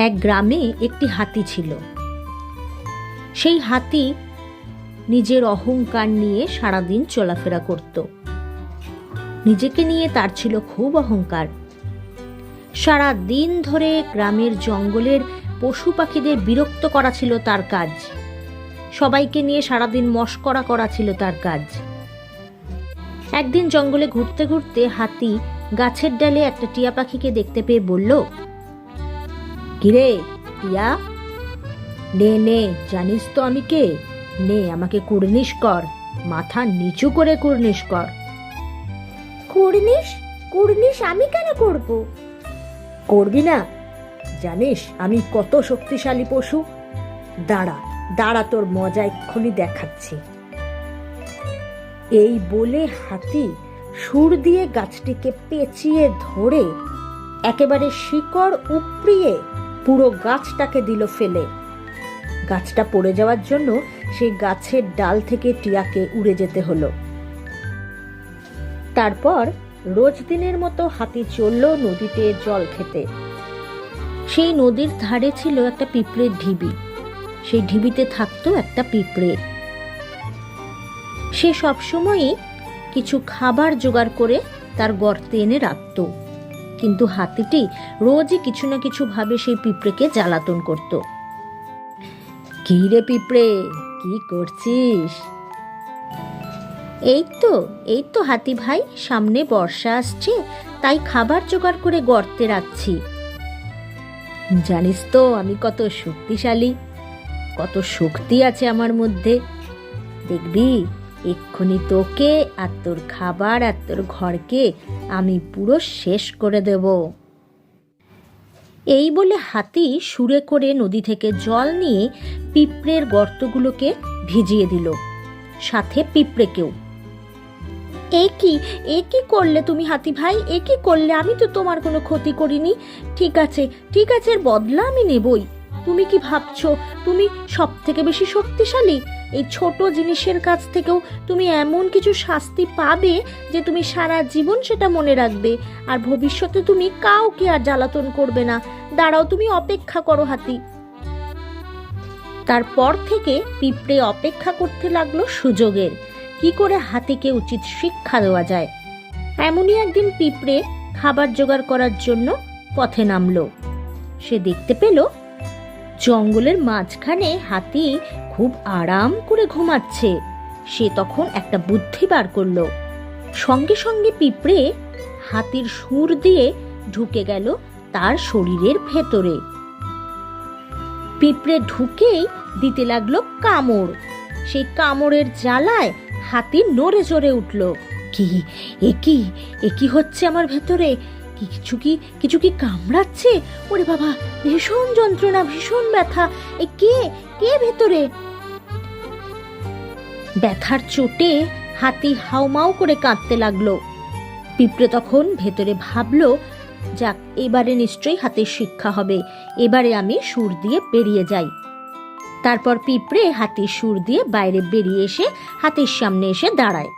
এক গ্রামে একটি হাতি ছিল। সেই হাতি নিজের অহংকার নিয়ে সারাদিন চলাফেরা করত। নিজেকে নিয়ে তার ছিল খুব অহংকার। সারা দিন ধরে গ্রামের জঙ্গলের পশু পাখিদের বিরক্ত করা ছিল তার কাজ। সবাইকে নিয়ে সারাদিন মস্করা করা ছিল তার কাজ। একদিন জঙ্গলে ঘুরতে ঘুরতে হাতি গাছের ডালে একটা টিয়া পাখিকে দেখতে পেয়ে বলল কিরে? টিয়া নে নে জানিস তো আমি কে? নে আমাকে কুর্নিশ কর। মাথা নিচু করে কুর্নিশ কর। কুর্নিশ কুর্নিশ আমি কেন করব? করবি না। জানিস আমি কত শক্তিশালী পশু। দাঁড়া দাঁড়া তোর মজা এক্ষুনি দেখাচ্ছি। এই বলে হাতি সুর দিয়ে গাছটিকে পেঁচিয়ে ধরে একেবারে শিকড় উপড়িয়ে পুরো গাছটাকে দিল ফেলে। গাছটা পড়ে যাওয়ার জন্য সেই গাছের ডাল থেকে টিয়াকে উড়ে যেতে হলো। তারপর রোজ দিনের মতো হাতি চলল নদীতে জল খেতে। সেই নদীর ধারে ছিল একটা পিঁপড়ের ঢিবি। সেই ঢিবিতে থাকতো একটা পিঁপড়ে। সে সবসময়ই কিছু খাবার জোগাড় করে তার গর্তে এনে রাখত। কিন্তু হাতিটি রোজই কিছু না কিছু ভাবে সেই পিঁপড়েকে জ্বালাতন করত। কি রে পিঁপড়ে, কি করছিস? এই তো এই তো হাতি ভাই, সামনে বর্ষা আসছে, তাই খাবার জোগাড় করে গর্তে রাখছি। জানিস তো, আমি কত শক্তিশালী, কত শক্তি আছে আমার মধ্যে। দেখবি? এক্ষুনি তোকে আর তোর খাবার আর তোর ঘরকে আমি পুরো শেষ করে দেব। এই বলে হাতি সুরে করে নদী থেকে জল নিয়ে পিঁপড়ের গর্তগুলোকে ভিজিয়ে দিল, সাথে পিঁপড়েকেও। এ কি এ কি করলে তুমি হাতি ভাই? এ কি করলে? আমি তো তোমার কোনো ক্ষতি করিনি। ঠিক আছে ঠিক আছে, এর বদলা আমি নেবই। তুমি কি ভাবছ? তুমি সব থেকে বেশি শক্তিশালী? এই ছোট জিনিসের কাছ থেকেও তুমি এমন কিছু শাস্তি পাবে যে তুমি সারা জীবন সেটা মনে রাখবে। আর ভবিষ্যতে তুমি কাউকে আর জ্বালাতন করবে না। দাঁড়াও, তুমি অপেক্ষা করো হাতি। তারপর থেকে পিঁপড়ে অপেক্ষা করতে লাগল সুযোগের। কি করে হাতিকে উচিত শিক্ষা দেওয়া যায়? এমনই একদিন পিঁপড়ে খাবার জোগাড় করার জন্য পথে নামলো। সে দেখতে পেল জঙ্গলের মাঝখানে হাতি খুব আরাম করে ঘুমাচ্ছে। সে তখন একটা বুদ্ধি বার করল। সঙ্গে সঙ্গে পিঁপড়ে হাতির সুর দিয়ে ঢুকে গেল তার শরীরের ভেতরে। পিঁপড়ে ঢুকেই দিতে লাগল কামড়। সেই কামড়ের জ্বালায় হাতি নড়ে চড়ে উঠল। কি? এ কি? এ কি হচ্ছে আমার ভেতরে? কিছু কি কিছু কি কামড়াচ্ছে? ওরে বাবা, ভীষণ যন্ত্রণা, ভীষণ ব্যথা। এ কে কে ভেতরে? ব্যথার চোটে হাতি হাউমাউ করে কাঁদতে লাগল। পিঁপড়ে তখন ভেতরে ভাবলো, যাক, এবারে নিশ্চয়ই হাতের শিক্ষা হবে। এবারে আমি সুর দিয়ে বেরিয়ে যাই। তারপর পিঁপড়ে হাতির সুর দিয়ে বাইরে বেরিয়ে এসে হাতির সামনে এসে দাঁড়ায়।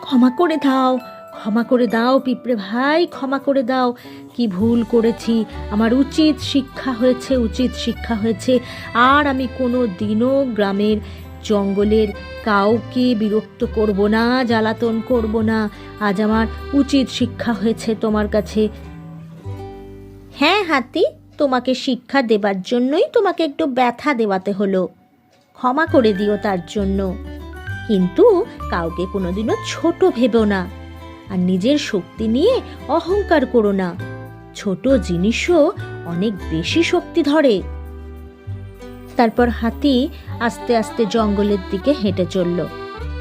ক্ষমা করে দাও ক্ষমা করে দাও পিঁপড়ে ভাই, ক্ষমা করে দাও। কি ভুল করেছি? আমার উচিত শিক্ষা হয়েছে, উচিত শিক্ষা হয়েছে। আর আমি কোনো দিনও গ্রামের জঙ্গলের কাউকে বিরক্ত করব না, জ্বালাতন করব না। আজ আমার উচিত শিক্ষা হয়েছে তোমার কাছে। হ্যাঁ হাতি, তোমাকে শিক্ষা দেবার জন্যই তোমাকে একটু ব্যথা দেওয়াতে হলো। ক্ষমা করে দিও তার জন্য। কিন্তু কাউকে কোনোদিনও ছোট ভেবো না। আর নিজের শক্তি নিয়ে অহংকার করো না। ছোট জিনিসও অনেক বেশি শক্তি ধরে। তারপর হাতি আস্তে আস্তে জঙ্গলের দিকে হেঁটে চলল।